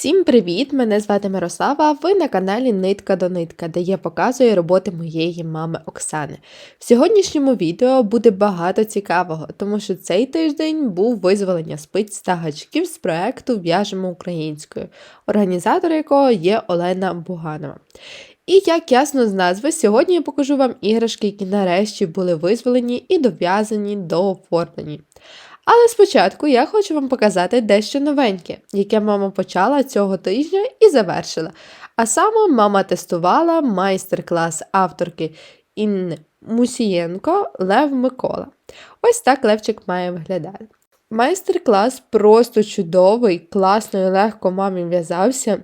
Всім привіт! Мене звати Мирослава. Ви на каналі Нитка до Нитка, де я показую роботи моєї мами Оксани. В сьогоднішньому відео буде багато цікавого, тому що цей тиждень був визволення спиць та гачків з проекту В'яжемо українською, організатор якого є Олена Буганова. І як ясно з назви, сьогодні я покажу вам іграшки, які нарешті були визволені і дов'язані дооформлені. Але спочатку я хочу вам показати дещо новеньке, яке мама почала цього тижня і завершила. А саме мама тестувала майстер-клас авторки Інни Мусієнко Лев Микола. Ось так Левчик має виглядати. Майстер-клас просто чудовий, класно і легко мамі в'язався.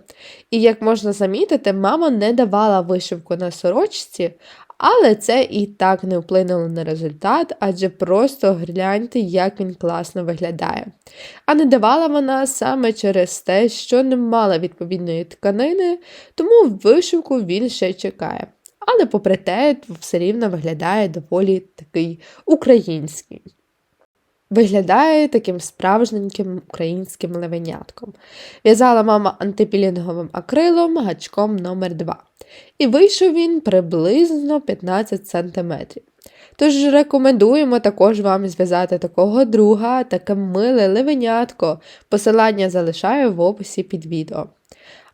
І як можна замітити, мама не давала вишивку на сорочці, але це і так не вплинуло на результат, адже просто гляньте, як він класно виглядає. А не давала вона саме через те, що не мала відповідної тканини, тому вишивку він ще чекає. Але попри те, все рівно виглядає доволі такий український. Виглядає таким справжненьким українським левенятком. В'язала мама антипілінговим акрилом гачком номер 2 І вийшов він приблизно 15 см. Тож рекомендуємо також вам зв'язати такого друга, таке миле левенятко. Посилання залишаю в описі під відео.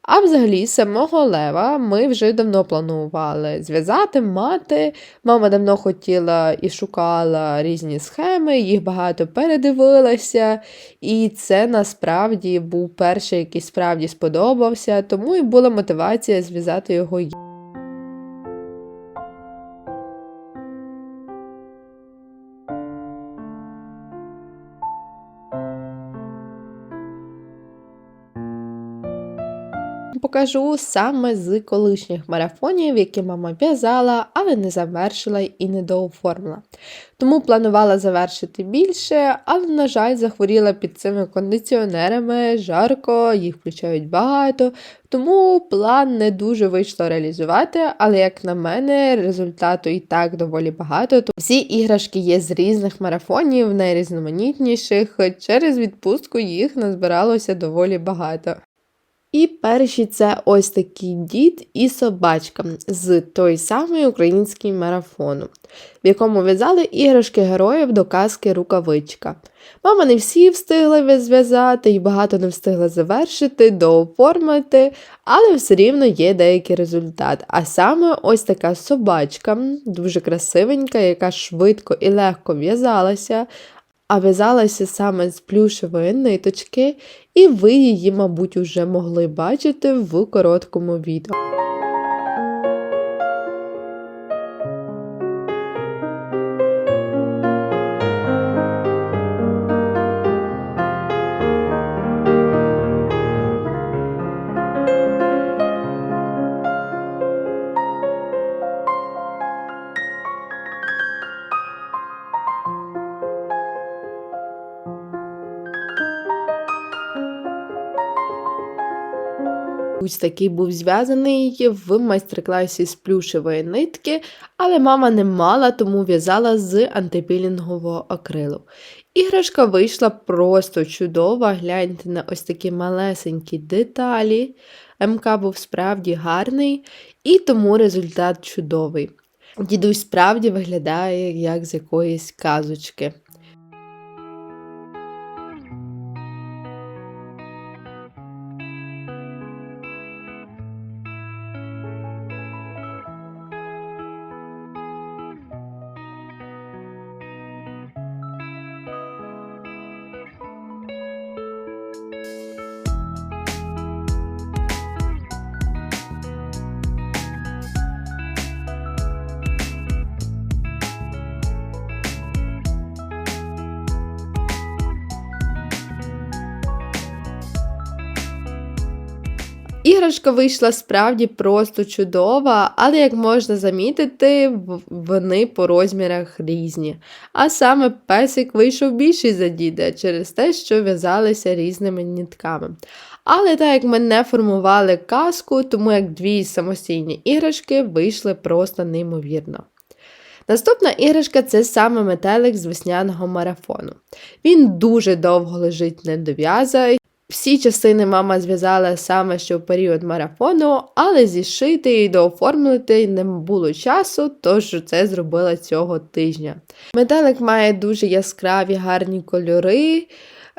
А взагалі, самого лева ми вже давно планували зв'язати, мати. Мама давно хотіла і шукала різні схеми, їх багато передивилася, і це насправді був перший, який справді сподобався, тому і була мотивація зв'язати його. Покажу саме з колишніх марафонів, які мама в'язала, але не завершила і не дооформила. Тому планувала завершити більше, але, на жаль, захворіла під цими кондиціонерами, жарко, їх включають багато. Тому план не дуже вийшло реалізувати, але, як на мене, результату і так доволі багато. Тому всі іграшки є з різних марафонів, найрізноманітніших. Через відпустку їх назбиралося доволі багато. І перші це ось такий дід і собачка з той самий український марафону, в якому в'язали іграшки героїв до казки Рукавичка. Мама не всі встигли зв'язати і багато не встигла завершити, дооформити, але все рівно є деякий результат. А саме ось така собачка, дуже красивенька, яка швидко і легко в'язалася а в'язалася саме з плюшевої ниточки, і ви її, мабуть, уже могли бачити в короткому відео. Ось такий був зв'язаний в майстер-класі з плюшевої нитки, але мама не мала, тому в'язала з антипілінгового акрилу. Іграшка вийшла просто чудова. Гляньте на ось такі малесенькі деталі. МК був справді гарний, і тому результат чудовий. Дідусь справді виглядає як з якоїсь казочки. Іграшка вийшла справді просто чудова, але, як можна замітити, вони по розмірах різні. А саме песик вийшов більший за діда через те, що в'язалися різними нітками. Але так як ми не формували казку, тому як дві самостійні іграшки вийшли просто неймовірно. Наступна іграшка це саме метелик з весняного марафону. Він дуже довго лежить недов'яза, Всі частини мама зв'язала саме що в період марафону, але зішити і дооформити не було часу, тож це зробила цього тижня. Метелик має дуже яскраві гарні кольори,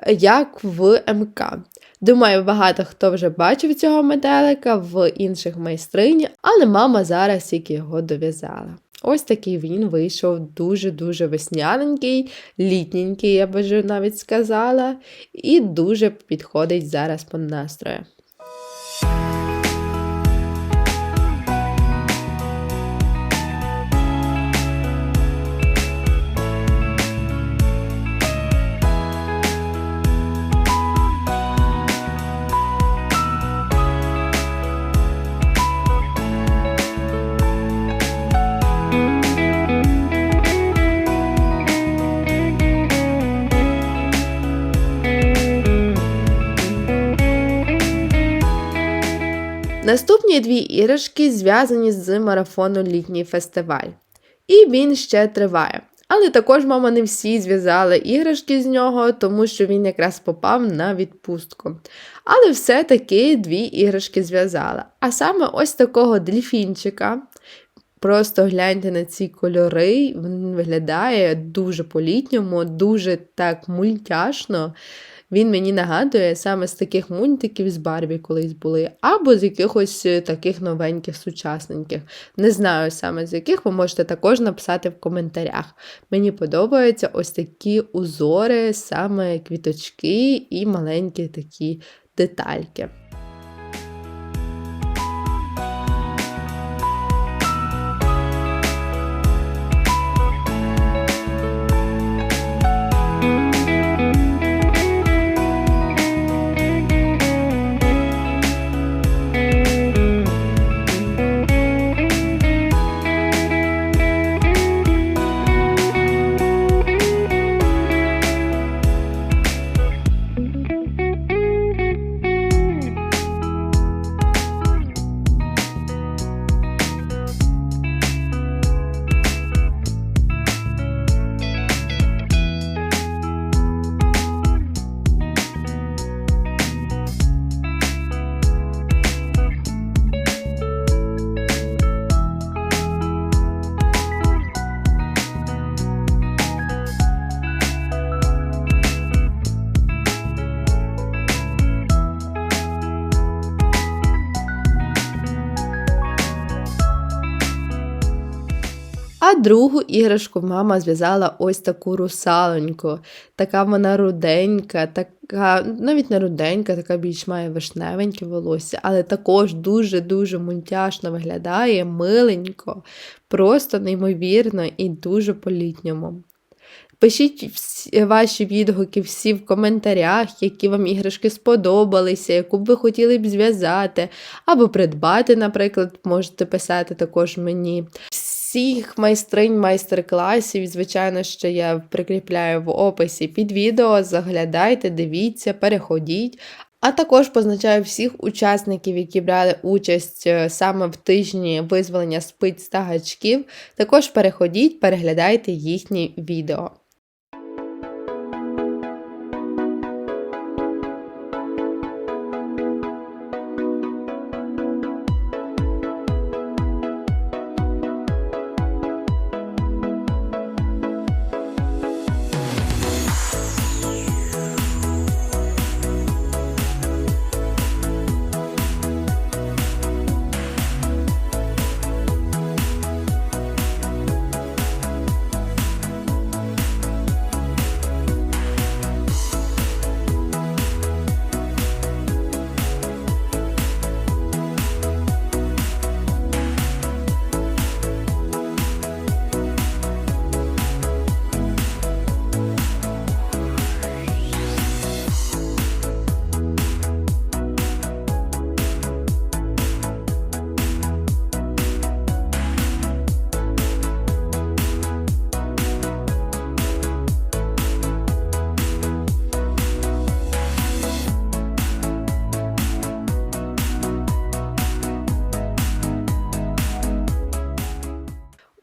як в МК. Думаю, багато хто вже бачив цього метелика в інших майстрині, але мама зараз тільки його дов'язала. Ось такий він вийшов дуже-дуже весняненький, літненький, я би вже навіть сказала, і дуже підходить зараз по настрою. Наступні дві іграшки зв'язані з марафону Літній фестиваль. І він ще триває. Але також мама не всі зв'язали іграшки з нього, тому що він якраз попав на відпустку. Але все-таки дві іграшки зв'язала. А саме ось такого дельфінчика. Просто гляньте на ці кольори, він виглядає дуже по-літньому, дуже так мультяшно. Він мені нагадує саме з таких мультиків з Барбі колись були, або з якихось е, таких новеньких, сучасненьких. Не знаю саме з яких, ви можете також написати в коментарях. Мені подобаються ось такі узори, саме квіточки і маленькі такі детальки. А другу іграшку мама зв'язала ось таку русалоньку. Така вона руденька, така, навіть не руденька, така більш має вишневеньке волосся, але також дуже-дуже мультяшно виглядає, миленько, просто неймовірно і дуже по-літньому. Пишіть ваші відгуки всі в коментарях, які вам іграшки сподобалися, яку б ви хотіли б зв'язати, або придбати, наприклад, можете писати також мені. Всіх майстринь майстер-класів, звичайно, що я прикріпляю в описі під відео. Заглядайте, дивіться, переходіть. А також позначаю всіх учасників, які брали участь е, саме в тижні визволення спиць та гачків. Також переходіть, переглядайте їхні відео.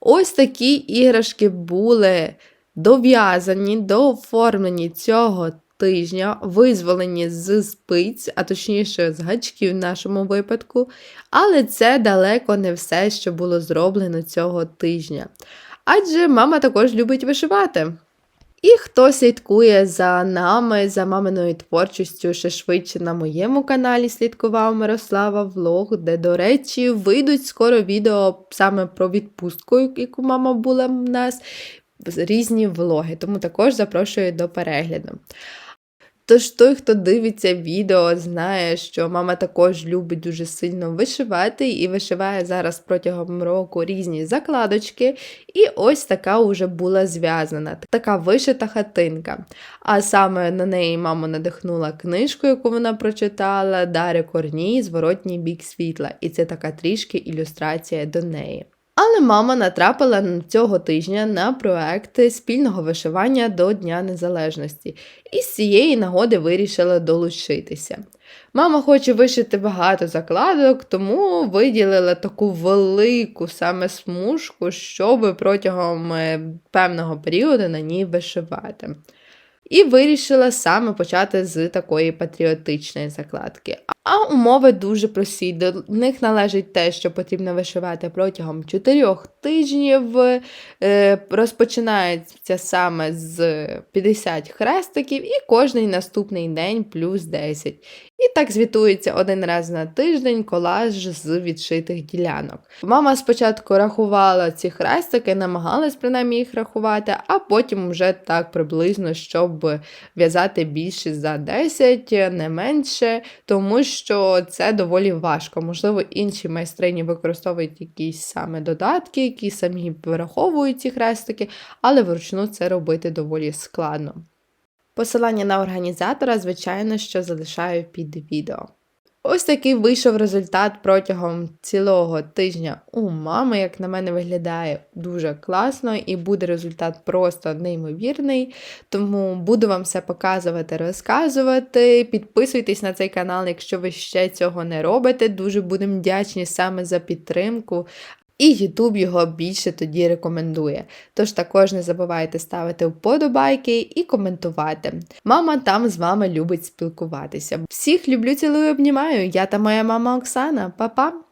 Ось такі іграшки були дов'язані, дооформлені цього тижня, визволені з спиць, а точніше з гачків в нашому випадку. Але це далеко не все, що було зроблено цього тижня. Адже мама також любить вишивати. І хто слідкує за нами, за маминою творчістю, ще швидше на моєму каналі слідкував Мирослава Влог, де, до речі, вийдуть скоро відео саме про відпустку, яку мама була в нас, різні влоги, тому також запрошую до перегляду. Тож той, хто дивиться відео, знає, що мама також любить дуже сильно вишивати і вишиває зараз протягом року різні закладочки. І ось така вже була зв'язана, така вишита хатинка. А саме на неї мама надихнула книжку, яку вона прочитала, Дари Корній, Зворотній бік світла. І це така трішки ілюстрація до неї. Але мама натрапила цього тижня на проекти спільного вишивання до Дня Незалежності і з цієї нагоди вирішила долучитися. Мама хоче вишити багато закладок, тому виділила таку велику саме смужку, щоб протягом е, певного періоду на ній вишивати. І вирішила саме почати з такої патріотичної закладки. А умови дуже прості. До них належить те, що потрібно вишивати протягом 4 тижнів. Е, Розпочинається саме з 50 хрестиків, і кожний наступний день плюс 10. І так звітується один раз на тиждень колаж з відшитих ділянок. Мама спочатку рахувала ці хрестики, намагалась принаймні їх рахувати, а потім вже так приблизно, щоб в'язати більше за 10, не менше, тому що це доволі важко. Можливо, інші майстрині використовують якісь саме додатки, які самі вираховують ці хрестики, але вручну це робити доволі складно. Посилання на організатора, звичайно, що залишаю під відео. Ось такий вийшов результат протягом цілого тижня у мами, як на мене, виглядає дуже класно, і буде результат просто неймовірний. Тому буду вам все показувати, розказувати. Підписуйтесь на цей канал, якщо ви ще цього не робите. Дуже будемо вдячні саме за підтримку. І YouTube його більше тоді рекомендує. Тож також не забувайте ставити вподобайки і коментувати. Мама там з вами любить спілкуватися. Всіх люблю, цілую, обнімаю. Я та моя мама Оксана. Па-па!